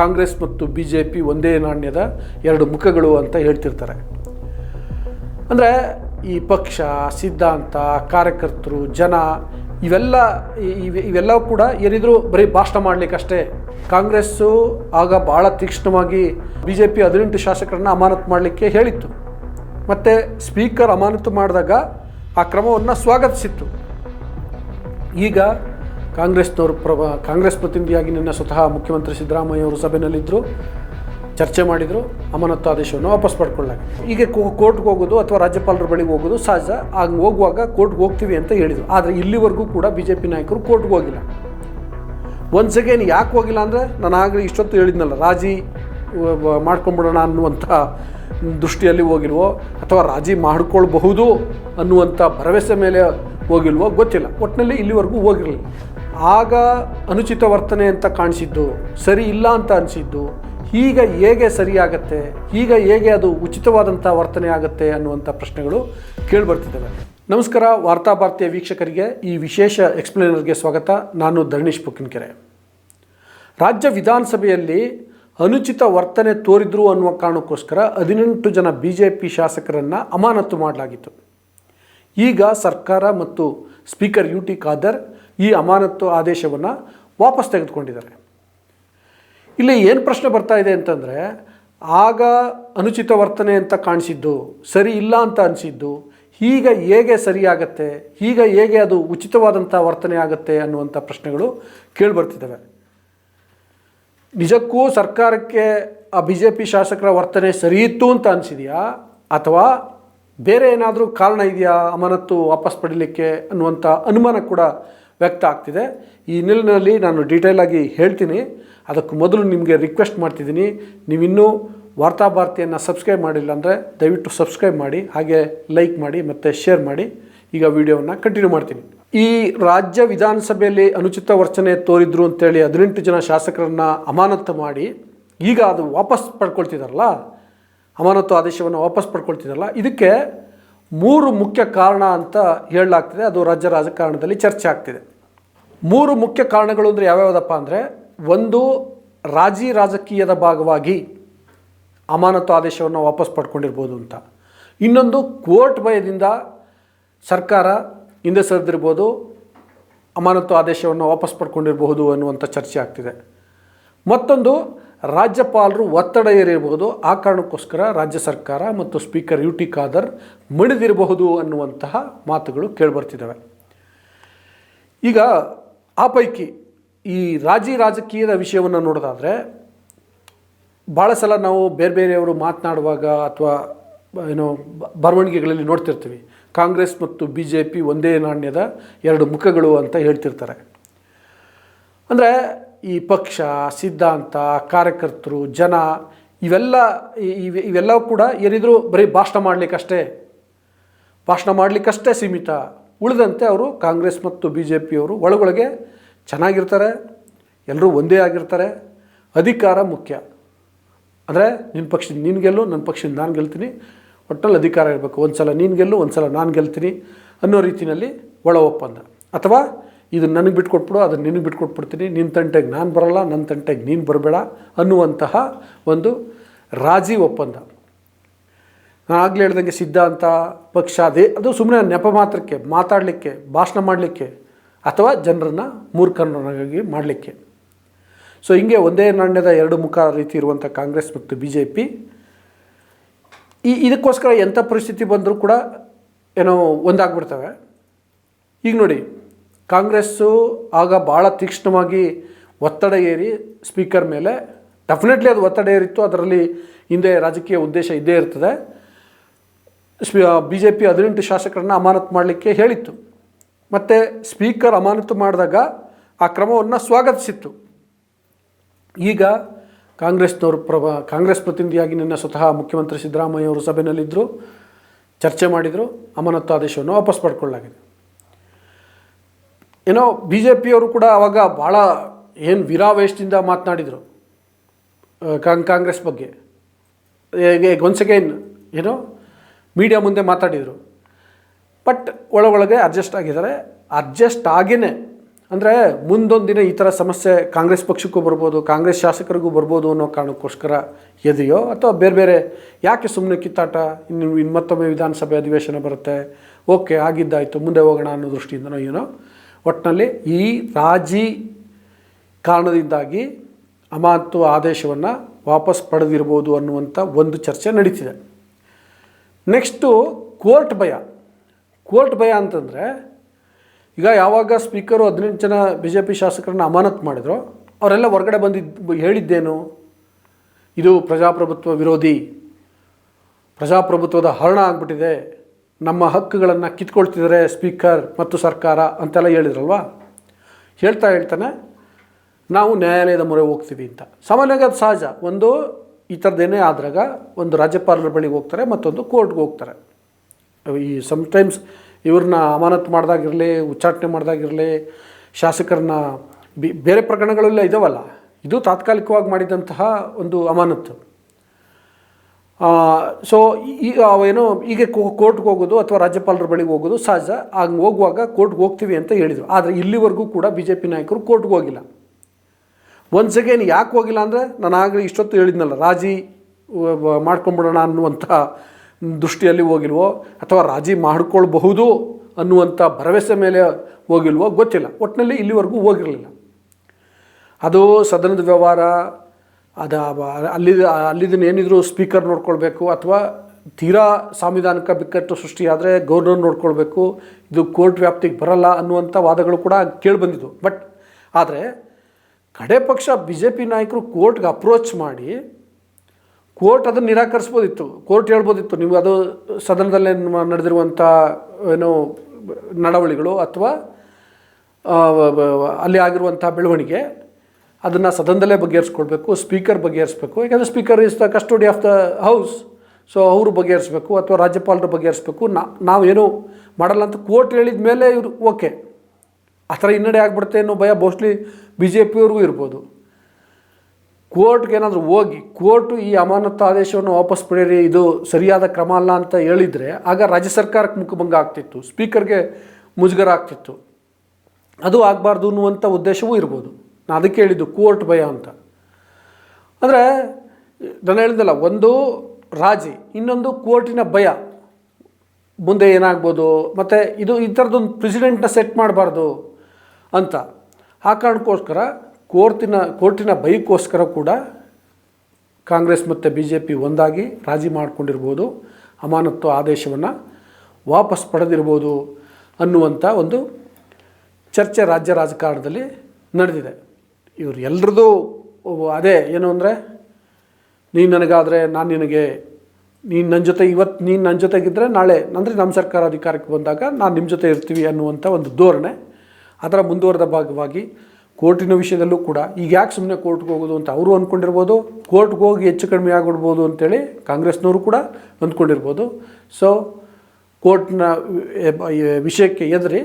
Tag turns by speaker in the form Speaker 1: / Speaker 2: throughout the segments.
Speaker 1: ಕಾಂಗ್ರೆಸ್ ಮತ್ತು B J P ಒಂದೇ ನಾಣ್ಯದ ಎರಡು ಮುಖಗಳು ಅಂತ ಹೇಳ್ತಿರ್ತಾರೆ. ಅಂದರೆ ಈ ಪಕ್ಷ, ಸಿದ್ಧಾಂತ, ಕಾರ್ಯಕರ್ತರು, ಜನ, ಇವೆಲ್ಲ ಇವೆಲ್ಲ ಕೂಡ ಏನಿದ್ರು ಬರೀ ಭಾಷಣ ಮಾಡಲಿಕ್ಕಷ್ಟೇ. ಕಾಂಗ್ರೆಸ್ಸು ಆಗ ಭಾಳ ತೀಕ್ಷ್ಣವಾಗಿ ಬಿ ಜೆ ಪಿ ಹದಿನೆಂಟು ಶಾಸಕರನ್ನು ಅಮಾನತು ಮಾಡಲಿಕ್ಕೆ ಹೇಳಿತ್ತು. ಮತ್ತು ಸ್ಪೀಕರ್ ಅಮಾನತು ಮಾಡಿದಾಗ ಆ ಕ್ರಮವನ್ನು ಸ್ವಾಗತಿಸಿತ್ತು. ಈಗ ಕಾಂಗ್ರೆಸ್ನವರು ಪ್ರಭ, ಕಾಂಗ್ರೆಸ್ ಪ್ರತಿನಿಧಿಯಾಗಿ ನಿನ್ನ ಸ್ವತಃ ಮುಖ್ಯಮಂತ್ರಿ ಸಿದ್ದರಾಮಯ್ಯ ಅವರು ಸಭೆಯಲ್ಲಿದ್ದರು ಚರ್ಚೆ ಮಾಡಿದರು ಅಮಾನತು ಆದೇಶವನ್ನು ವಾಪಸ್ ಪಡ್ಕೊಳ್ಳಾಗ. ಈಗ ಕೋರ್ಟ್ಗೆ ಹೋಗೋದು ಅಥವಾ ರಾಜ್ಯಪಾಲರ ಬಳಿಗೆ ಹೋಗೋದು ಸಹಜ. ಆಗ ಹೋಗುವಾಗ ಕೋರ್ಟ್ಗೆ ಹೋಗ್ತೀವಿ ಅಂತ ಹೇಳಿದರು. ಆದರೆ ಇಲ್ಲಿವರೆಗೂ ಕೂಡ ಬಿ ಜೆ ಪಿ ನಾಯಕರು ಕೋರ್ಟ್ಗೆ ಹೋಗಿಲ್ಲ. ಒನ್ಸ್ ಅಗೇನ್ ಯಾಕೆ ಹೋಗಿಲ್ಲ ಅಂದರೆ ನಾನು ಆಗಲೇ ಇಷ್ಟೊತ್ತು ಹೇಳಿದ್ನಲ್ಲ, ರಾಜಿ ಮಾಡ್ಕೊಂಬಿಡೋಣ ಅನ್ನುವಂಥ ದೃಷ್ಟಿಯಲ್ಲಿ ಹೋಗಿಲ್ವೋ ಅಥವಾ ರಾಜಿ ಮಾಡಿಕೊಳ್ಬಹುದು ಅನ್ನುವಂಥ ಭರವಸೆ ಮೇಲೆ ಹೋಗಿಲ್ವೋ ಗೊತ್ತಿಲ್ಲ. ಒಟ್ಟಿನಲ್ಲಿ ಇಲ್ಲಿವರೆಗೂ ಹೋಗಿರಲಿಲ್ಲ. ಆಗ ಅನುಚಿತ ವರ್ತನೆ ಅಂತ ಕಾಣಿಸಿದ್ದು, ಸರಿ ಇಲ್ಲ ಅಂತ ಅನಿಸಿದ್ದು ಈಗ ಹೇಗೆ ಸರಿಯಾಗತ್ತೆ ಈಗ ಹೇಗೆ ಅದು ಉಚಿತವಾದಂಥ ವರ್ತನೆ ಆಗುತ್ತೆ ಅನ್ನುವಂಥ ಪ್ರಶ್ನೆಗಳು ಕೇಳಿಬರ್ತಿದ್ದಾವೆ. ನಮಸ್ಕಾರ, ವಾರ್ತಾ ಭಾರತೀಯ ವೀಕ್ಷಕರಿಗೆ, ಈ ವಿಶೇಷ ಎಕ್ಸ್ಪ್ಲೇನರ್ಗೆ ಸ್ವಾಗತ. ನಾನು ಧರಣೀಶ್ ಪುಕ್ಕಿನಕೆರೆ. ರಾಜ್ಯ ವಿಧಾನಸಭೆಯಲ್ಲಿ ಅನುಚಿತ ವರ್ತನೆ ತೋರಿದ್ರು ಅನ್ನುವ ಕಾರಣಕ್ಕೋಸ್ಕರ ಹದಿನೆಂಟು ಜನ ಬಿ ಜೆ ಪಿ ಶಾಸಕರನ್ನು ಅಮಾನತು ಮಾಡಲಾಗಿತ್ತು. ಈಗ ಸರ್ಕಾರ ಮತ್ತು ಸ್ಪೀಕರ್ ಯು ಟಿ ಖಾದರ್ ಈ ಅಮಾನತ್ತು ಆದೇಶವನ್ನು ವಾಪಸ್ ತೆಗೆದುಕೊಂಡಿದ್ದಾರೆ. ಇಲ್ಲಿ ಏನು ಪ್ರಶ್ನೆ ಬರ್ತಾ ಇದೆ ಅಂತಂದರೆ, ಆಗ ಅನುಚಿತ ವರ್ತನೆ ಅಂತ ಕಾಣಿಸಿದ್ದು, ಸರಿ ಇಲ್ಲ ಅಂತ ಅನಿಸಿದ್ದು, ಈಗ ಹೇಗೆ ಸರಿಯಾಗತ್ತೆ ಈಗ ಹೇಗೆ ಅದು ಉಚಿತವಾದಂಥ ವರ್ತನೆ ಆಗುತ್ತೆ ಅನ್ನುವಂಥ ಪ್ರಶ್ನೆಗಳು ಕೇಳಿಬರ್ತಿದ್ದಾವೆ. ನಿಜಕ್ಕೂ ಸರ್ಕಾರಕ್ಕೆ ಆ ಬಿ ಜೆ ಪಿ ಶಾಸಕರ ವರ್ತನೆ ಸರಿ ಇತ್ತು ಅಂತ ಅನಿಸಿದೆಯಾ? ಅಥವಾ ಬೇರೆ ಏನಾದರೂ ಕಾರಣ ಇದೆಯಾ ಅಮಾನತ್ತು ವಾಪಸ್ ಪಡೀಲಿಕ್ಕೆ ಅನ್ನುವಂಥ ಅನುಮಾನ ಕೂಡ ವ್ಯಕ್ತ ಆಗ್ತಿದೆ. ಈ ಹಿನ್ನೆಲೆಯಲ್ಲಿ ನಾನು ಡೀಟೇಲಾಗಿ ಹೇಳ್ತೀನಿ. ಅದಕ್ಕೂ ಮೊದಲು ನಿಮಗೆ ರಿಕ್ವೆಸ್ಟ್ ಮಾಡ್ತಿದ್ದೀನಿ. ನೀವಿನ್ನೂ ವಾರ್ತಾ ಭಾರತಿಯನ್ನು ಸಬ್ಸ್ಕ್ರೈಬ್ ಮಾಡಿಲ್ಲ ಅಂದರೆ ದಯವಿಟ್ಟು ಸಬ್ಸ್ಕ್ರೈಬ್ ಮಾಡಿ, ಹಾಗೆ ಲೈಕ್ ಮಾಡಿ, ಮತ್ತು ಶೇರ್ ಮಾಡಿ. ಈಗ ವಿಡಿಯೋವನ್ನು ಕಂಟಿನ್ಯೂ ಮಾಡ್ತೀನಿ. ಈ ರಾಜ್ಯ ವಿಧಾನಸಭೆಯಲ್ಲಿ ಅನುಚಿತ ವರ್ಚನೆ ತೋರಿದ್ರು ಅಂತೇಳಿ ಹದಿನೆಂಟು ಜನ ಶಾಸಕರನ್ನು ಅಮಾನತು ಮಾಡಿ, ಈಗ ಅದು ವಾಪಸ್ ಪಡ್ಕೊಳ್ತಿದಾರಲ್ಲ? ಅಮಾನತು ಆದೇಶವನ್ನು ವಾಪಸ್ ಪಡ್ಕೊಳ್ತಿದಾರಲ್ಲ? ಇದಕ್ಕೆ ಮೂರು ಮುಖ್ಯ ಕಾರಣ ಅಂತ ಹೇಳಲಾಗ್ತಿದೆ. ಅದು ರಾಜ್ಯ ರಾಜಕಾರಣದಲ್ಲಿ ಚರ್ಚೆ ಆಗ್ತಿದೆ. ಮೂರು ಮುಖ್ಯ ಕಾರಣಗಳು ಅಂದರೆ ಯಾವ್ಯಾವುದಪ್ಪ ಅಂದರೆ, ಒಂದು ರಾಜಿ ರಾಜಕೀಯದ ಭಾಗವಾಗಿ ಅಮಾನತು ಆದೇಶವನ್ನು ವಾಪಸ್ ಪಡ್ಕೊಂಡಿರ್ಬೋದು ಅಂತ. ಇನ್ನೊಂದು ಕೋರ್ಟ್ ಭಯದಿಂದ ಸರ್ಕಾರ ಹಿಂದೆ ಸರಿದಿರ್ಬೋದು, ಅಮಾನತು ಆದೇಶವನ್ನು ವಾಪಸ್ ಪಡ್ಕೊಂಡಿರಬಹುದು ಅನ್ನುವಂಥ ಚರ್ಚೆ ಆಗ್ತಿದೆ. ಮತ್ತೊಂದು ರಾಜ್ಯಪಾಲರು ಒತ್ತಡ ಏರಿರಬಹುದು ಆ ಕಾರಣಕ್ಕೋಸ್ಕರ ರಾಜ್ಯ ಸರ್ಕಾರ ಮತ್ತು ಸ್ಪೀಕರ್ ಯು ಟಿ ಖಾದರ್ ಮಣಿದಿರಬಹುದು ಅನ್ನುವಂತಹ ಮಾತುಗಳು ಕೇಳಿಬರ್ತಿದ್ದಾವೆ. ಈಗ ಆ ಪೈಕಿ ಈ ರಾಜಿ ರಾಜಕೀಯದ ವಿಷಯವನ್ನು ನೋಡೋದಾದರೆ, ಭಾಳ ಸಲ ನಾವು ಬೇರೆ ಬೇರೆಯವರು ಮಾತನಾಡುವಾಗ ಅಥವಾ ಏನೋ ಬರವಣಿಗೆಗಳಲ್ಲಿ ನೋಡ್ತಿರ್ತೀವಿ. ಕಾಂಗ್ರೆಸ್ ಮತ್ತು ಬಿ ಜೆ ಪಿ ಒಂದೇ ನಾಣ್ಯದ ಎರಡು ಮುಖಗಳು ಅಂತ ಹೇಳ್ತಿರ್ತಾರೆ. ಅಂದರೆ ಈ ಪಕ್ಷ, ಸಿದ್ಧಾಂತ, ಕಾರ್ಯಕರ್ತರು, ಜನ, ಇವೆಲ್ಲ ಇವೆ ಇವೆಲ್ಲವೂ ಕೂಡ ಏನಿದ್ರು ಬರೀ ಭಾಷಣ ಮಾಡಲಿಕ್ಕಷ್ಟೇ. ಭಾಷಣ ಮಾಡಲಿಕ್ಕಷ್ಟೇ ಸೀಮಿತ. ಉಳಿದಂತೆ ಅವರು ಕಾಂಗ್ರೆಸ್ ಮತ್ತು ಬಿ ಜೆ ಪಿಯವರು ಒಳಗೊಳಗೆ ಚೆನ್ನಾಗಿರ್ತಾರೆ, ಎಲ್ಲರೂ ಒಂದೇ ಆಗಿರ್ತಾರೆ. ಅಧಿಕಾರ ಮುಖ್ಯ. ಅಂದರೆ ನಿನ್ನ ಪಕ್ಷ, ನೀನು ಗೆಲ್ಲು ನನ್ನ ಪಕ್ಷದಿಂದ ನಾನು ಗೆಲ್ತೀನಿ. ಒಟ್ಟಲ್ಲಿ ಅಧಿಕಾರ ಇರಬೇಕು. ಒಂದು ಸಲ ನೀನು ಗೆಲ್ಲು ಒಂದು ಸಲ ನಾನು ಗೆಲ್ತೀನಿ ಅನ್ನೋ ರೀತಿಯಲ್ಲಿ ಒಳ ಒಪ್ಪಂದ. ಅಥವಾ ಇದು ನನಗೆ ಬಿಟ್ಕೊಟ್ಬಿಡು, ಅದನ್ನು ನಿನಗೆ ಬಿಟ್ಕೊಟ್ಬಿಡ್ತೀನಿ. ನಿನ್ನ ತಂಟೆಗೆ ನಾನು ಬರಲ್ಲ ನನ್ನ ತಂಟೆಗೆ ನೀನು ಬರಬೇಡ ಅನ್ನುವಂತಹ ಒಂದು ರಾಜಿ ಒಪ್ಪಂದ. ನಾನು ಆಗಲೇ ಹೇಳ್ದಂಗೆ ಸಿದ್ಧಾಂತ, ಪಕ್ಷ, ಅದೇ, ಅದು ಸುಮ್ಮನೆ ನೆಪ ಮಾತ್ರಕ್ಕೆ, ಮಾತಾಡಲಿಕ್ಕೆ, ಭಾಷಣ ಮಾಡಲಿಕ್ಕೆ ಅಥವಾ ಜನರನ್ನು ಮೂರ್ಖರನ್ನಾಗಿ ಮಾಡಲಿಕ್ಕೆ. ಸೊ ಹಿಂಗೆ ಒಂದೇ ನಾಣ್ಯದ ಎರಡು ಮುಖ ರೀತಿ ಇರುವಂಥ ಕಾಂಗ್ರೆಸ್ ಮತ್ತು ಬಿ ಜೆ ಪಿ ಈ ಇದಕ್ಕೋಸ್ಕರ ಎಂಥ ಪರಿಸ್ಥಿತಿ ಬಂದರೂ ಕೂಡ ಏನೋ ಒಂದಾಗ್ಬಿಡ್ತವೆ. ಈಗ ನೋಡಿ ಕಾಂಗ್ರೆಸ್ಸು ಆಗ ಭಾಳ ತೀಕ್ಷ್ಣವಾಗಿ ಒತ್ತಡ ಏರಿ ಸ್ಪೀಕರ್ ಮೇಲೆ, ಡೆಫಿನೆಟ್ಲಿ ಅದು ಒತ್ತಡ ಏರಿತ್ತು, ಅದರಲ್ಲಿ ಹಿಂದೆ ರಾಜಕೀಯ ಉದ್ದೇಶ ಇದ್ದೇ ಇರ್ತದೆ. ಬಿ ಜೆ ಪಿ ಹದಿನೆಂಟು ಶಾಸಕರನ್ನು ಅಮಾನತು ಮಾಡಲಿಕ್ಕೆ ಹೇಳಿತ್ತು. ಮತ್ತು ಸ್ಪೀಕರ್ ಅಮಾನತು ಮಾಡಿದಾಗ ಆ ಕ್ರಮವನ್ನು ಸ್ವಾಗತಿಸಿತ್ತು. ಈಗ ಕಾಂಗ್ರೆಸ್ನವರು ಪ್ರಭ, ಕಾಂಗ್ರೆಸ್ ಪ್ರತಿನಿಧಿಯಾಗಿ ನಿನ್ನ ಸ್ವತಃ ಮುಖ್ಯಮಂತ್ರಿ ಸಿದ್ದರಾಮಯ್ಯ ಅವರು ಸಭೆಯಲ್ಲಿದ್ದರು ಚರ್ಚೆ ಮಾಡಿದರು ಅಮಾನತು ಆದೇಶವನ್ನು ವಾಪಸ್ ಪಡ್ಕೊಳ್ಳಲಾಗಿದೆ. ಏನೋ ಬಿ ಜೆ ಪಿಯವರು ಕೂಡ ಆವಾಗ ಭಾಳ ಏನು ವಿರಾವೇಶದಿಂದ ಮಾತನಾಡಿದರು ಕಾಂಗ್ ಕಾಂಗ್ರೆಸ್ ಬಗ್ಗೆ. ಒನ್ಸ್ ಅಗೈನ್ ಏನೋ ಮೀಡಿಯಾ ಮುಂದೆ ಮಾತಾಡಿದರು ಬಟ್ ಒಳಗೊಳಗೆ ಅಡ್ಜಸ್ಟ್ ಆಗಿದ್ದಾರೆ. ಅಡ್ಜಸ್ಟ್ ಆಗೇ ಅಂದರೆ ಮುಂದೊಂದು ದಿನ ಈ ಥರ ಸಮಸ್ಯೆ ಕಾಂಗ್ರೆಸ್ ಪಕ್ಷಕ್ಕೂ ಬರ್ಬೋದು, ಕಾಂಗ್ರೆಸ್ ಶಾಸಕರಿಗೂ ಬರ್ಬೋದು ಅನ್ನೋ ಕಾರಣಕ್ಕೋಸ್ಕರ ಎದೆಯೋ ಅಥವಾ ಬೇರೆ ಬೇರೆ ಯಾಕೆ ಸುಮ್ಮನೆ ಕಿತ್ತಾಟ? ಇನ್ನು ಇನ್ನು ಮತ್ತೊಮ್ಮೆ ವಿಧಾನಸಭೆ ಅಧಿವೇಶನ ಬರುತ್ತೆ. ಓಕೆ ಆಗಿದ್ದಾಯಿತು, ಮುಂದೆ ಹೋಗೋಣ ಅನ್ನೋ ದೃಷ್ಟಿಯಿಂದನೋ ಏನೋ ಒಟ್ಟಿನಲ್ಲಿ ಈ ರಾಜಿ ಕಾರಣದಿಂದಾಗಿ ಅಮಾನತು ಆದೇಶವನ್ನು ವಾಪಸ್ ಪಡೆದಿರ್ಬೋದು ಅನ್ನುವಂಥ ಒಂದು ಚರ್ಚೆ ನಡೀತಿದೆ. ನೆಕ್ಸ್ಟು ಕೋರ್ಟ್ ಭಯ. ಕೋರ್ಟ್ ಭಯ ಅಂತಂದರೆ, ಈಗ ಯಾವಾಗ ಸ್ಪೀಕರು ಹದಿನೆಂಟು ಜನ ಬಿ ಜೆ ಪಿ ಶಾಸಕರನ್ನ ಅಮಾನತು ಮಾಡಿದ್ರು, ಅವರೆಲ್ಲ ಹೊರಗಡೆ ಬಂದಿದ್ದು ಹೇಳಿದ್ದೇನು? ಇದು ಪ್ರಜಾಪ್ರಭುತ್ವ ವಿರೋಧಿ, ಪ್ರಜಾಪ್ರಭುತ್ವದ ಹರಣ ಆಗಿಬಿಟ್ಟಿದೆ. ನಮ್ಮ ಹಕ್ಕುಗಳನ್ನು ಕಿತ್ಕೊಳ್ತಿದ್ದಾರೆ ಸ್ಪೀಕರ್ ಮತ್ತು ಸರ್ಕಾರ ಅಂತೆಲ್ಲ ಹೇಳಿದ್ರಲ್ವಾ? ಹೇಳ್ತಾ ಹೇಳ್ತಾನೆ, ನಾವು ನ್ಯಾಯಾಲಯದ ಮೊರೆ ಹೋಗ್ತೀವಿ ಅಂತ. ಸಾಮಾನ್ಯವಾಗಿ ಅದು ಸಹಜ. ಒಂದು ಈ ಥರದ್ದೇನೇ ಆದಾಗ ಒಂದು ರಾಜ್ಯಪಾಲರ ಬಳಿಗೆ ಹೋಗ್ತಾರೆ, ಮತ್ತೊಂದು ಕೋರ್ಟ್ಗೆ ಹೋಗ್ತಾರೆ. ಈ ಸಮ್ಟೈಮ್ಸ್ ಇವ್ರನ್ನ ಅಮಾನತು ಮಾಡಿದಾಗಿರಲಿ, ಉಚ್ಚಾಟನೆ ಮಾಡಿದಾಗಿರಲಿ, ಶಾಸಕರನ್ನ ಬಿ, ಬೇರೆ ಪ್ರಕರಣಗಳೆಲ್ಲ ಇದಾವಲ್ಲ. ಇದು ತಾತ್ಕಾಲಿಕವಾಗಿ ಮಾಡಿದಂತಹ ಒಂದು ಅಮಾನತು ಸೊ ಈಗ ಏನೋ ಈಗ ಕೋರ್ಟ್ಗೆ ಹೋಗೋದು ಅಥವಾ ರಾಜ್ಯಪಾಲರ ಬಳಿಗೆ ಹೋಗೋದು ಸಹಜ. ಹಂಗೆ ಹೋಗುವಾಗ ಕೋರ್ಟ್ಗೆ ಹೋಗ್ತೀವಿ ಅಂತ ಹೇಳಿದರು. ಆದರೆ ಇಲ್ಲಿವರೆಗೂ ಕೂಡ ಬಿ ಜೆ ಪಿ ನಾಯಕರು ಕೋರ್ಟ್ಗೆ ಹೋಗಿಲ್ಲ. ಒನ್ಸ್ ಅಗೇನ್ ಯಾಕೆ ಹೋಗಿಲ್ಲ ಅಂದರೆ ನಾನು ಆಗಲೇ ಇಷ್ಟೊತ್ತು ಹೇಳಿದ್ನಲ್ಲ, ರಾಜಿ ಮಾಡ್ಕೊಂಬಿಡೋಣ ಅನ್ನುವಂಥ ದೃಷ್ಟಿಯಲ್ಲಿ ಹೋಗಿಲ್ವೋ ಅಥವಾ ರಾಜಿ ಮಾಡ್ಕೊಳ್ಬಹುದು ಅನ್ನುವಂಥ ಭರವಸೆ ಮೇಲೆ ಹೋಗಿಲ್ವೋ ಗೊತ್ತಿಲ್ಲ. ಒಟ್ಟಿನಲ್ಲಿ ಇಲ್ಲಿವರೆಗೂ ಹೋಗಿರಲಿಲ್ಲ. ಅದು ಸದನದ ವ್ಯವಹಾರ ಅದು ಅಲ್ಲಿ ಅಲ್ಲಿದ್ದನ್ನು ಏನಿದ್ರು ಸ್ಪೀಕರ್ ನೋಡ್ಕೊಳ್ಬೇಕು ಅಥವಾ ತೀರಾ ಸಾಂವಿಧಾನಿಕ ಬಿಕ್ಕಟ್ಟು ಸೃಷ್ಟಿಯಾದರೆ ಗೌರ್ನರ್ ನೋಡ್ಕೊಳ್ಬೇಕು, ಇದು ಕೋರ್ಟ್ ವ್ಯಾಪ್ತಿಗೆ ಬರಲ್ಲ ಅನ್ನುವಂಥ ವಾದಗಳು ಕೂಡ ಕೇಳಿಬಂದಿದ್ದು ಬಟ್ ಆದರೆ ಕಡೆ ಪಕ್ಷ ಬಿ ಜೆ ಪಿ ನಾಯಕರು ಕೋರ್ಟ್ಗೆ ಅಪ್ರೋಚ್ ಮಾಡಿ, ಕೋರ್ಟ್ ಅದನ್ನು ನಿರಾಕರಿಸ್ಬೋದಿತ್ತು. ಕೋರ್ಟ್ ಹೇಳ್ಬೋದಿತ್ತು, ನೀವು ಅದು ಸದನದಲ್ಲೇ ನಡೆದಿರುವಂಥ ಏನು ನಡವಳಿಗಳು ಅಥವಾ ಅಲ್ಲಿ ಆಗಿರುವಂಥ ಬೆಳವಣಿಗೆ ಅದನ್ನು ಸದನದಲ್ಲೇ ಬಗೆಹರಿಸ್ಕೊಳ್ಬೇಕು ಸ್ಪೀಕರ್ ಬಗೆಹರಿಸ್ಬೇಕು. ಯಾಕಂದರೆ speaker is the custody of the house so ಅವರು ಬಗೆಹರಿಸ್ಬೇಕು ಅಥವಾ ರಾಜ್ಯಪಾಲರು ಬಗೆಹರಿಸ್ಬೇಕು. ನಾ ಏನು ಮಾಡಲ್ಲ ಅಂತ ಕೋರ್ಟ್ ಹೇಳಿದ ಮೇಲೆ ಇವರು ಓಕೆ ಆ ಥರ ಹಿನ್ನಡೆ ಆಗ್ಬಿಡುತ್ತೆ ಅನ್ನೋ ಭಯ ಮೋಸ್ಟ್ಲಿ ಬಿ ಜೆ ಪಿಯವ್ರಿಗೂ ಇರ್ಬೋದು. ಕೋರ್ಟ್ಗೆ ಏನಾದರೂ ಹೋಗಿ ಕೋರ್ಟು ಈ ಅಮಾನತು ಆದೇಶವನ್ನು ವಾಪಸ್ ಪಡೆಯಿರಿ, ಇದು ಸರಿಯಾದ ಕ್ರಮ ಅಲ್ಲ ಅಂತ ಹೇಳಿದರೆ, ಆಗ ರಾಜ್ಯ ಸರ್ಕಾರಕ್ಕೆ ಮುಖಭಂಗ ಆಗ್ತಿತ್ತು ಸ್ಪೀಕರ್ಗೆ ಮುಜುಗರ ಆಗ್ತಿತ್ತು. ಅದು ಆಗಬಾರ್ದು ಅನ್ನುವಂಥ ಉದ್ದೇಶವೂ ಇರ್ಬೋದು. ನಾನು ಅದಕ್ಕೆ ಹೇಳಿದ್ದು ಕೋರ್ಟ್ ಭಯ ಅಂತ. ಅಂದರೆ, ನಾನು ಹೇಳಿದಲ್ಲ ಒಂದು ರಾಜಿ, ಇನ್ನೊಂದು ಕೋರ್ಟಿನ ಭಯ. ಮುಂದೆ ಏನಾಗ್ಬೋದು? ಮತ್ತು ಇದು ಈ ಥರದೊಂದು ಪ್ರೆಸಿಡೆಂಟ್ನ ಸೆಟ್ ಮಾಡಬಾರ್ದು ಅಂತ. ಆ ಕಾರಣಕ್ಕೋಸ್ಕರ ಕೋರ್ಟಿನ ಕೋರ್ಟಿನ ಭಯಕ್ಕೋಸ್ಕರ ಕೂಡ ಕಾಂಗ್ರೆಸ್ ಮತ್ತು ಬಿ ಜೆ ಪಿ ಒಂದಾಗಿ ರಾಜಿ ಮಾಡಿಕೊಂಡಿರ್ಬೋದು. ಅಮಾನತ್ತು ಆದೇಶವನ್ನು ವಾಪಸ್ ಪಡೆದಿರ್ಬೋದು ಅನ್ನುವಂಥ ಒಂದು ಚರ್ಚೆ ರಾಜ್ಯ ರಾಜಕಾರಣದಲ್ಲಿ ನಡೆದಿದೆ. ಇವರು ಎಲ್ರದ್ದು ಅದೇ, ಏನು ಅಂದರೆ, ನೀನು ನನಗಾದರೆ ನಾನು ನಿನಗೆ, ನೀನು ನನ್ನ ಜೊತೆ ಇವತ್ತು ನೀನು ನನ್ನ ಜೊತೆಗಿದ್ದರೆ ನಾಳೆ, ಅಂದರೆ ನಮ್ಮ ಸರ್ಕಾರ ಅಧಿಕಾರಕ್ಕೆ ಬಂದಾಗ ನಾನು ನಿಮ್ಮ ಜೊತೆ ಇರ್ತೀವಿ ಅನ್ನುವಂಥ ಒಂದು ಧೋರಣೆ. ಅದರ ಮುಂದುವರೆದ ಭಾಗವಾಗಿ ಕೋರ್ಟಿನ ವಿಷಯದಲ್ಲೂ ಕೂಡ, ಈಗ ಯಾಕೆ ಸುಮ್ಮನೆ ಕೋರ್ಟ್ಗೆ ಹೋಗೋದು ಅಂತ ಅವರು ಅಂದ್ಕೊಂಡಿರ್ಬೋದು ಕೋರ್ಟ್ಗೆ ಹೋಗಿ ಹೆಚ್ಚು ಕಡಿಮೆ ಆಗಿಬಿಡ್ಬೋದು ಅಂತೇಳಿ ಕಾಂಗ್ರೆಸ್ನವರು ಕೂಡ ಅಂದ್ಕೊಂಡಿರ್ಬೋದು. ಸೊ ಕೋರ್ಟ್ನ ವಿಷಯಕ್ಕೆ ಎದುರಿ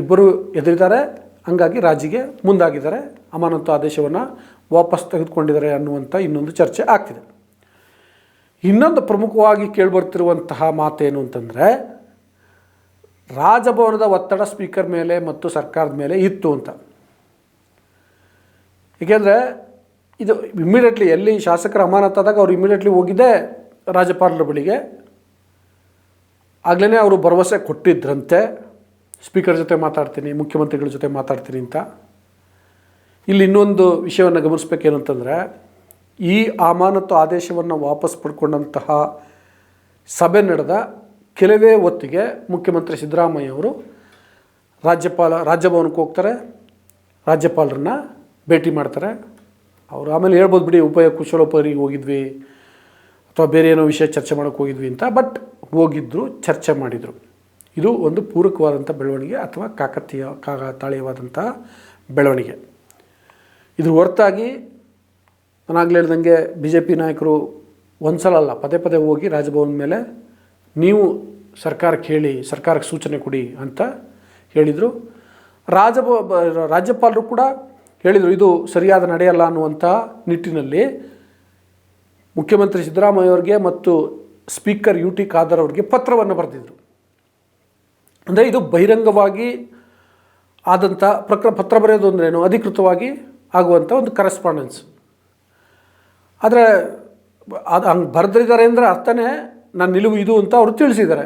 Speaker 1: ಇಬ್ಬರು ಎದುರಿದ್ದಾರೆ, ಹಂಗಾಗಿ ರಾಜಿಗೆ ಮುಂದಾಗಿದ್ದಾರೆ. ಅಮಾನತು ಆದೇಶವನ್ನು ವಾಪಸ್ ತೆಗೆದುಕೊಂಡಿದ್ದಾರೆ ಅನ್ನುವಂಥ ಇನ್ನೊಂದು ಚರ್ಚೆ ಆಗ್ತಿದೆ. ಇನ್ನೊಂದು ಪ್ರಮುಖವಾಗಿ ಕೇಳಿಬರ್ತಿರುವಂತಹ ಮಾತೇನು ಅಂತಂದರೆ, ರಾಜಭವನದ ಒತ್ತಡ ಸ್ಪೀಕರ್ ಮೇಲೆ ಮತ್ತು ಸರ್ಕಾರದ ಮೇಲೆ ಇತ್ತು ಅಂತ. ಏಕೆಂದರೆ, ಇದು ಇಮ್ಮಿಡಿಯೇಟ್ಲಿ ಎಲ್ಲಿ ಶಾಸಕರ ಅಮಾನತಾದಾಗ ಅವರು ಇಮ್ಮಿಡಿಯೇಟ್ಲಿ ಹೋಗಿದ್ದೆ ರಾಜ್ಯಪಾಲರ ಬಳಿಗೆ. ಆಗಲೇ ಅವರು ಭರವಸೆ ಕೊಟ್ಟಿದ್ದರಂತೆ ಸ್ಪೀಕರ್ ಜೊತೆ ಮಾತಾಡ್ತೀನಿ, ಮುಖ್ಯಮಂತ್ರಿಗಳ ಜೊತೆ ಮಾತಾಡ್ತೀನಿ ಅಂತ. ಇಲ್ಲಿ ಇನ್ನೊಂದು ವಿಷಯವನ್ನು ಗಮನಿಸ್ಬೇಕೇನು ಅಂತಂದರೆ ಈ ಅಮಾನತು ಆದೇಶವನ್ನು ವಾಪಸ್ ಪಡ್ಕೊಂಡಂತಹ ಸಭೆ ನಡೆದ ಕೆಲವೇ ಹೊತ್ತಿಗೆ ಮುಖ್ಯಮಂತ್ರಿ ಸಿದ್ದರಾಮಯ್ಯ ಅವರು ರಾಜ್ಯಪಾಲ, ರಾಜ್ಯಭವನಕ್ಕೆ ಹೋಗ್ತಾರೆ, ರಾಜ್ಯಪಾಲರನ್ನ ಭೇಟಿ ಮಾಡ್ತಾರೆ. ಅವರು ಆಮೇಲೆ ಹೇಳ್ಬೋದು ಬಿಡಿ ಉಪಯ ಕುಶಲೋಪರಿಗೆ ಹೋಗಿದ್ವಿ ಅಥವಾ ಬೇರೆ ಏನೋ ವಿಷಯ ಚರ್ಚೆ ಮಾಡೋಕ್ಕೆ ಹೋಗಿದ್ವಿ ಅಂತ, ಬಟ್ ಹೋಗಿದ್ದರು ಚರ್ಚೆ ಮಾಡಿದರು. ಇದು ಒಂದು ಪೂರಕವಾದಂಥ ಬೆಳವಣಿಗೆ ಅಥವಾ ಕಾಕತೀಯ, ಕಾಕತಾಳೀಯವಾದಂಥ ಬೆಳವಣಿಗೆ. ಇದ್ರ ಹೊರತಾಗಿ ನಾನಾಗಲೇ ಹೇಳ್ದಂಗೆ ಬಿ ಜೆ ಪಿ ನಾಯಕರು ಒಂದ್ಸಲ ಅಲ್ಲ ಪದೇ ಪದೇ ಹೋಗಿ ರಾಜಭವನ ಮೇಲೆ ನೀವು ಸರ್ಕಾರಕ್ಕೆ ಹೇಳಿ ಸರ್ಕಾರಕ್ಕೆ ಸೂಚನೆ ಕೊಡಿ ಅಂತ ಹೇಳಿದರು. ರಾಜಭ, ರಾಜ್ಯಪಾಲರು ಕೂಡ ಹೇಳಿದರು, ಇದು ಸರಿಯಾದ ನಡೆಯಲ್ಲ ಅನ್ನುವಂಥ ನಿಟ್ಟಿನಲ್ಲಿ ಮುಖ್ಯಮಂತ್ರಿ ಸಿದ್ದರಾಮಯ್ಯ ಅವರಿಗೆ ಮತ್ತು ಸ್ಪೀಕರ್ ಯು ಟಿ ಖಾದರ್ ಅವರಿಗೆ ಪತ್ರವನ್ನು ಬರೆದಿದ್ದರು ಅಂದರೆ ಇದು ಬಹಿರಂಗವಾಗಿ ಆದಂಥ ಪ್ರಕ್ರ ಪತ್ರ ಬರೆಯೋದು ಅಂದ್ರೇನು ಅಧಿಕೃತವಾಗಿ ಆಗುವಂಥ ಒಂದು ಕರೆಸ್ಪಾಂಡೆನ್ಸ್ ಆದರೆ, ಅದು ಹಂಗೆ ಬರೆದಿದ್ದಾರೆ ಅಂದರೆ ಅರ್ಥನೇ ನನ್ನ ನಿಲುವು ಇದು ಅಂತ ಅವರು ತಿಳಿಸಿದ್ದಾರೆ.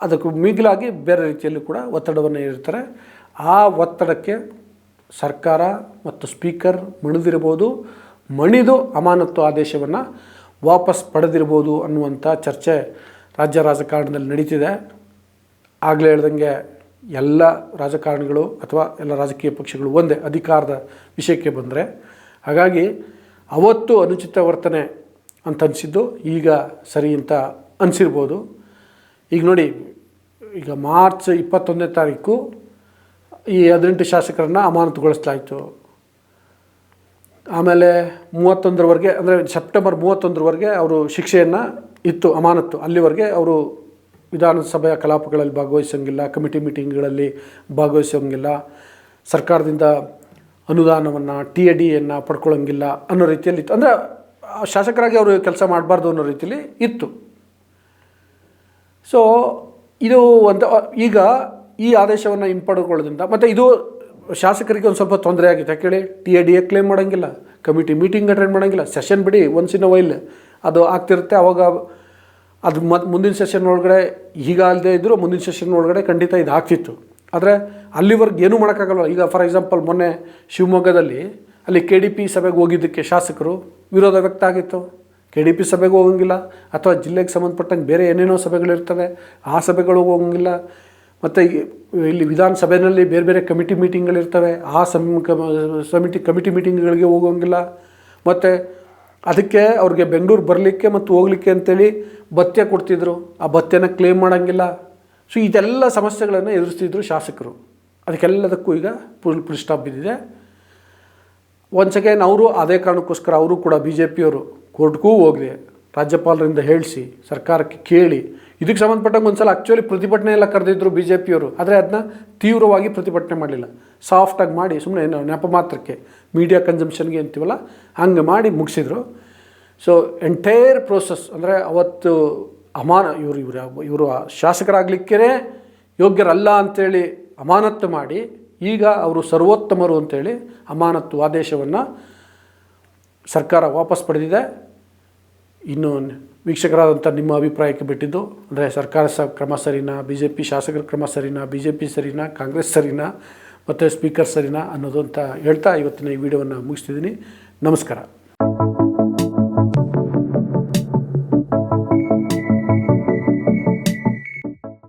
Speaker 1: ಅದಕ್ಕೆ ಮಿಗಿಲಾಗಿ ಬೇರೆ ರೀತಿಯಲ್ಲಿ ಕೂಡ ಒತ್ತಡವನ್ನು ಇರ್ತಾರೆ ಆ ಒತ್ತಡಕ್ಕೆ ಸರ್ಕಾರ ಮತ್ತು ಸ್ಪೀಕರ್ ಮಣಿದಿರ್ಬೋದು ಮಣಿದು ಅಮಾನತ್ತು ಆದೇಶವನ್ನು ವಾಪಸ್ ಪಡೆದಿರ್ಬೋದು ಅನ್ನುವಂಥ ಚರ್ಚೆ ರಾಜ್ಯ ರಾಜಕಾರಣದಲ್ಲಿ ನಡೀತಿದೆ. ಆಗಲೇ ಹೇಳ್ದಂಗೆ ಎಲ್ಲ ರಾಜಕಾರಣಿಗಳು ಅಥವಾ ಎಲ್ಲ ರಾಜಕೀಯ ಪಕ್ಷಗಳು ಒಂದೇ ಅಧಿಕಾರದ ವಿಷಯಕ್ಕೆ ಬಂದರೆ, ಹಾಗಾಗಿ ಅವತ್ತು ಅನುಚಿತ ವರ್ತನೆ ಅಂತ ಅನಿಸಿದ್ದು ಈಗ ಸರಿ ಅಂತ ಅನಿಸಿರ್ಬೋದು. ಈಗ ನೋಡಿ, ಈಗ ಮಾರ್ಚ್ ಇಪ್ಪತ್ತೊಂದನೇ ತಾರೀಕು ಈ ಹದಿನೆಂಟು ಶಾಸಕರನ್ನು ಅಮಾನತುಗೊಳಿಸಲಾಯಿತು. ಆಮೇಲೆ ಮೂವತ್ತೊಂದರವರೆಗೆ, ಅಂದರೆ ಸೆಪ್ಟೆಂಬರ್ ಮೂವತ್ತೊಂದರವರೆಗೆ ಅವರು ಶಿಕ್ಷೆಯನ್ನು ಇತ್ತು, ಅಮಾನತ್ತು. ಅಲ್ಲಿವರೆಗೆ ಅವರು ವಿಧಾನಸಭೆಯ ಕಲಾಪಗಳಲ್ಲಿ ಭಾಗವಹಿಸೋಂಗಿಲ್ಲ, ಕಮಿಟಿ ಮೀಟಿಂಗ್ಗಳಲ್ಲಿ ಭಾಗವಹಿಸೋಂಗಿಲ್ಲ, ಸರ್ಕಾರದಿಂದ ಅನುದಾನವನ್ನು, ಟಿ ಎ ಡಿಯನ್ನು ಪಡ್ಕೊಳ್ಳೋಂಗಿಲ್ಲ ಅನ್ನೋ ರೀತಿಯಲ್ಲಿ ಇತ್ತು. ಅಂದರೆ, ಶಾಸಕರಾಗಿ ಅವರು ಕೆಲಸ ಮಾಡಬಾರ್ದು ಅನ್ನೋ ರೀತಿಯಲ್ಲಿ ಇತ್ತು. ಸೊ ಇದು ಒಂದು, ಈಗ ಈ ಆದೇಶವನ್ನು ಹಿಂಪಡೆದುಕೊಳ್ಳೋದ್ರಿಂದ, ಮತ್ತು ಇದು ಶಾಸಕರಿಗೆ ಒಂದು ಸ್ವಲ್ಪ ತೊಂದರೆ ಆಗಿದೆ ಯಾಕೇಳಿ T A D A claim ಮಾಡೋಂಗಿಲ್ಲ, ಕಮಿಟಿ ಮೀಟಿಂಗ್ ಅಟೆಂಡ್ ಮಾಡೋಂಗಿಲ್ಲ ಸೆಷನ್ ಬಿಡಿ ಒನ್ಸ್ ಇನ್ ವೈಲ್ ಅದು ಆಗ್ತಿರುತ್ತೆ. ಅವಾಗ ಅದು ಮತ್ತು ಮುಂದಿನ ಸೆಷನ್ ಒಳಗಡೆ ಈಗ ಅಲ್ಲದೆ ಇದ್ದರೂ ಮುಂದಿನ ಸೆಷನ್ ಒಳಗಡೆ ಖಂಡಿತ ಇದು ಆಗ್ತಿತ್ತು. ಆದರೆ ಅಲ್ಲಿವರೆಗೆ ಏನೂ ಮಾಡೋಕ್ಕಾಗಲ್ಲ. ಈಗ ಫಾರ್ ಎಕ್ಸಾಂಪಲ್ ಮೊನ್ನೆ ಶಿವಮೊಗ್ಗದಲ್ಲಿ ಅಲ್ಲಿ ಕೆ ಡಿ ಪಿ ಸಭೆಗೆ ಹೋಗಿದ್ದಕ್ಕೆ ಶಾಸಕರು ವಿರೋಧ ವ್ಯಕ್ತ ಆಗಿತ್ತು. ಕೆ ಡಿ ಪಿ ಸಭೆಗೆ ಹೋಗಂಗಿಲ್ಲ. ಅಥವಾ ಜಿಲ್ಲೆಗೆ ಸಂಬಂಧಪಟ್ಟಂಗೆ ಬೇರೆ ಏನೇನೋ ಸಭೆಗಳಿರ್ತವೆ ಆ ಸಭೆಗಳಿಗೆ ಹೋಗಂಗಿಲ್ಲ. ಮತ್ತು ಇಲ್ಲಿ ವಿಧಾನಸಭೆಯಲ್ಲಿ ಬೇರೆ ಬೇರೆ ಕಮಿಟಿ ಮೀಟಿಂಗ್ಗಳಿರ್ತವೆ ಆ ಸಮ್ ಸಮಿಟಿ ಕಮಿಟಿ ಮೀಟಿಂಗ್ಗಳಿಗೆ ಹೋಗೋಂಗಿಲ್ಲ. ಮತ್ತು ಅದಕ್ಕೆ ಅವ್ರಿಗೆ ಬೆಂಗಳೂರು ಬರಲಿಕ್ಕೆ ಮತ್ತು ಹೋಗ್ಲಿಕ್ಕೆ ಅಂತೇಳಿ ಭತ್ಯೆ ಕೊಡ್ತಿದ್ರು. ಆ ಭತ್ಯೆನ ಕ್ಲೇಮ್ ಮಾಡೋಂಗಿಲ್ಲ. ಸೊ ಇದೆಲ್ಲ ಸಮಸ್ಯೆಗಳನ್ನು ಎದುರಿಸ್ತಿದ್ರು ಶಾಸಕರು. ಅದಕ್ಕೆಲ್ಲದಕ್ಕೂ ಈಗ ಫುಲ್ ಫುಲ್ ಸ್ಟಾಪ್ ಬಿದ್ದಿದೆ. ಒನ್ಸ್ ಅಗೇನ್ ಅವರು ಅದೇ ಕಾರಣಕ್ಕೋಸ್ಕರ ಅವರು ಕೂಡ ಬಿ ಜೆ ಪಿಯವರು ಕೋರ್ಟ್ಗೂ ಹೋಗಿದೆ. ರಾಜ್ಯಪಾಲರಿಂದ ಹೇಳಿಸಿ, ಸರ್ಕಾರಕ್ಕೆ ಕೇಳಿ ಇದಕ್ಕೆ ಸಂಬಂಧಪಟ್ಟಂಗೆ ಒಂದು ಸಲ ಆ್ಯಕ್ಚುಲಿ ಪ್ರತಿಭಟನೆ ಎಲ್ಲ ಕರೆದಿದ್ರು ಬಿ ಜೆ ಪಿಯವರು ಆದರೆ ಅದನ್ನ ತೀವ್ರವಾಗಿ ಪ್ರತಿಭಟನೆ ಮಾಡಲಿಲ್ಲ. ಸಾಫ್ಟಾಗಿ ಮಾಡಿ ಸುಮ್ಮನೆ ನೆಪ ಮಾತ್ರಕ್ಕೆ. ಮೀಡಿಯಾ ಕನ್ಸಂಪ್ಷನ್ಗೆ ಅಂತೀವಲ್ಲ, ಹಂಗೆ ಮಾಡಿ ಮುಗಿಸಿದ್ರು. ಸೊ ಎಂಟೈರ್ ಪ್ರೋಸೆಸ್ ಅಂದರೆ ಅವತ್ತು ಅಮಾನ, ಇವರು ಇವರು ಇವರು ಶಾಸಕರಾಗಲಿಕ್ಕೇ ಯೋಗ್ಯರಲ್ಲ ಅಂಥೇಳಿ ಅಮಾನತ್ತು ಮಾಡಿ, ಈಗ ಅವರು ಸರ್ವೋತ್ತಮರು ಅಂತೇಳಿ ಅಮಾನತ್ತು ಆದೇಶವನ್ನು ಸರ್ಕಾರ ವಾಪಸ್ ಪಡೆದಿದೆ. ಇನ್ನು ವೀಕ್ಷಕರಾದಂಥ ನಿಮ್ಮ ಅಭಿಪ್ರಾಯಕ್ಕೆ ಬಿಟ್ಟಿದ್ದು, ಅಂದರೆ ಸರ್ಕಾರ ಸ ಕ್ರಮ ಸರಿನಾ ಬಿ ಜೆ ಪಿ ಶಾಸಕರ ಕ್ರಮ ಸರಿನಾ ಬಿ ಜೆ ಪಿ ಸರಿನಾ, ಕಾಂಗ್ರೆಸ್ ಸರಿನಾ, ಮತ್ತು ಸ್ಪೀಕರ್ ಸರಿನಾ ಅನ್ನೋದು ಅಂತ ಹೇಳ್ತಾ ಇವತ್ತಿನ ಈ ವಿಡಿಯೋವನ್ನು ಮುಗಿಸ್ತಿದ್ದೀನಿ. ನಮಸ್ಕಾರ.